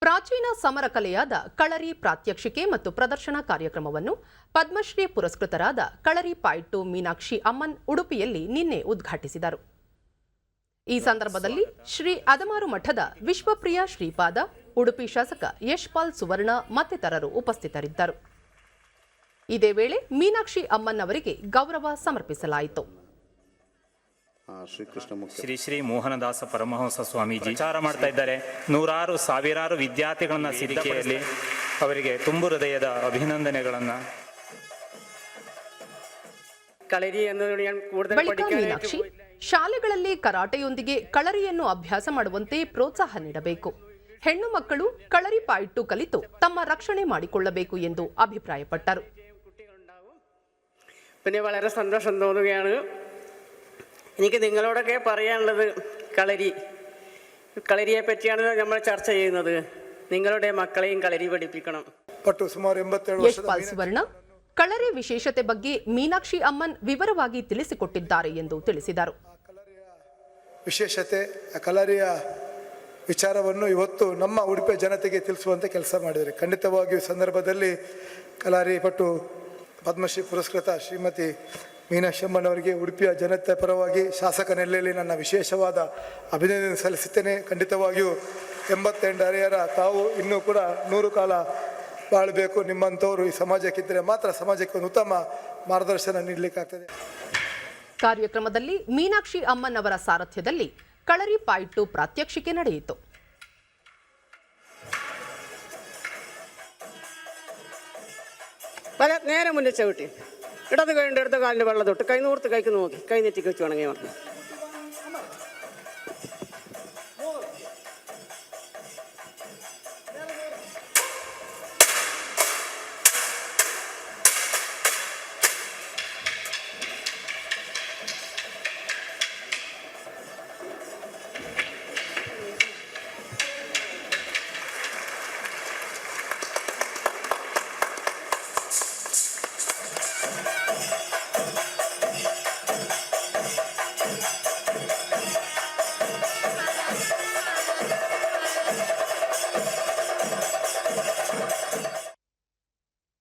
ಪ್ರಾಚೀನ ಸಮರ ಕಲೆಯಾದ ಕಳರಿ ಪ್ರಾತ್ಯಕ್ಷಿಕೆ ಮತ್ತು ಪ್ರದರ್ಶನ ಕಾರ್ಯಕ್ರಮವನ್ನು ಪದ್ಮಶ್ರೀ ಪುರಸ್ಕೃತರಾದ ಕಳರಿ ಪಾಯ್ಟು ಮೀನಾಕ್ಷಿ ಅಮ್ಮನ್ ಉಡುಪಿಯಲ್ಲಿ ನಿನ್ನೆ ಉದ್ಘಾಟಿಸಿದರು. ಈ ಸಂದರ್ಭದಲ್ಲಿ ಶ್ರೀ ಅದಮಾರು ಮಠದ ವಿಶ್ವಪ್ರಿಯ ಶ್ರೀಪಾದ, ಉಡುಪಿ ಶಾಸಕ ಯಶ್ಪಾಲ್ ಸುವರ್ಣ ಮತ್ತಿತರರು ಉಪಸ್ಥಿತರಿದ್ದರು. ಇದೇ ವೇಳೆ ಮೀನಾಕ್ಷಿ ಅಮ್ಮನ್ ಅವರಿಗೆ ಗೌರವ ಸಮರ್ಪಿಸಲಾಯಿತು. ಶ್ರೀಕೃಷ್ಣ ಮುಖ್ಯ ಶ್ರೀ ಶ್ರೀ ಮೋಹನದಾಸ ಪರಮಹಂಸ ಸ್ವಾಮೀಜಿ ವಿಚಾರ ಮಾಡ್ತಾ ಇದ್ದಾರೆ ನೂರಾರು ಸಾವಿರಾರು ವಿದ್ಯಾರ್ಥಿಗಳನ್ನ ಸಿದ್ಧಿಕೆಯಲ್ಲಿ ಅವರಿಗೆ ತುಂಬು ಹೃದಯದ ಅಭಿನಂದನೆಗಳನ್ನ കളരി എന്നതിനോട് ഞാൻ കൂടുതൽ ಬಳಿಕ പഠിക്കാനായിട്ട് ಮೀನಾಕ್ಷಿ ಶಾಲೆಗಳಲ್ಲಿ ಕರಾಟೆಯೊಂದಿಗೆ ಕಳರಿಯನ್ನು ಅಭ್ಯಾಸ ಮಾಡುವಂತೆ ಪ್ರೋತ್ಸಾಹ ನೀಡಬೇಕು ಹೆಣ್ಣು ಮಕ್ಕಳು ಕಳರಿ ಪಾಯಿಟ್ಟು ಕಲಿತು ತಮ್ಮ ರಕ್ಷಣೆ ಮಾಡಿಕೊಳ್ಳಬೇಕು ಎಂದು ಅಭಿಪ್ರಾಯಪಟ್ಟರು പിന്നെ വളരെ സന്തോഷം തോന്നുകയാണ് എനിക്ക് നിങ്ങളോടൊക്കെ പറയാനുള്ളത് കളരി കളരിയെ പറ്റിയാണ് നമ്മൾ ചർച്ച ചെയ്യുന്നത് നിങ്ങളുടെ മക്കളെയും കളരി പഠിപ്പിക്കണം ಪಟ್ಟು ಸುಮಾರು ಎಂಬತ್ತೇಳು ವರ್ಷದ ಯಶ್ಪಾಲ್ ಸುವರ್ಣ ಕಳರಿ ವಿಶೇಷತೆ ಬಗ್ಗೆ ಮೀನಾಕ್ಷಿ ಅಮ್ಮನ್ ವಿವರವಾಗಿ ತಿಳಿಸಿಕೊಟ್ಟಿದ್ದಾರೆ ಎಂದು ತಿಳಿಸಿದರು ವಿಶೇಷತೆ ಆ ಕಲಾರಿಯ ವಿಚಾರವನ್ನು ಇವತ್ತು ನಮ್ಮ ಉಡುಪಿ ಜನತೆಗೆ ತಿಳಿಸುವಂತೆ ಕೆಲಸ ಮಾಡಿದ್ದಾರೆ ಖಂಡಿತವಾಗಿಯೂ ಈ ಸಂದರ್ಭದಲ್ಲಿ ಕಲಾರಿ ಪಟ್ಟು ಪದ್ಮಶ್ರೀ ಪುರಸ್ಕೃತ ಶ್ರೀಮತಿ ಮೀನಾಕ್ಷಿ ಅಮ್ಮನವರಿಗೆ ಉಡುಪಿಯ ಜನತೆ ಪರವಾಗಿ ಶಾಸಕ ನೆಲೆಯಲ್ಲಿ ನನ್ನ ವಿಶೇಷವಾದ ಅಭಿನಂದನೆ ಸಲ್ಲಿಸುತ್ತೇನೆ ಖಂಡಿತವಾಗಿಯೂ ಎಂಬತ್ತೆಂಟು ಹರಿಹರ ತಾವು ಇನ್ನೂ ಕೂಡ ನೂರು ಕಾಲ ಬಾಳಬೇಕು ನಿಮ್ಮಂಥವ್ರು ಈ ಸಮಾಜಕ್ಕಿದ್ದರೆ ಮಾತ್ರ ಸಮಾಜಕ್ಕೆ ಒಂದು ಉತ್ತಮ ಮಾರ್ಗದರ್ಶನ ನೀಡಲಿಕ್ಕಾಗ್ತದೆ ಕಾರ್ಯಕ್ರಮದಲ್ಲಿ ಮೀನಾಕ್ಷಿ ಅಮ್ಮನ್ ಅವರ ಸಾರಥ್ಯದಲ್ಲಿ ಕಳರಿ ಪಾಯಿಟ್ಟು ಪ್ರಾತ್ಯಕ್ಷಿಕೆ ನಡೆಯಿತು പല നേരെ മുന്നിൽ ചവിട്ടി ഇടത് കൈണ്ട് ഇടത് കാലിന് വെള്ളം തൊട്ട് കൈ നൂർത്ത് കൈക്ക് നോക്കി. കൈ നെറ്റിക്ക് വെച്ച് വേണമെങ്കിൽ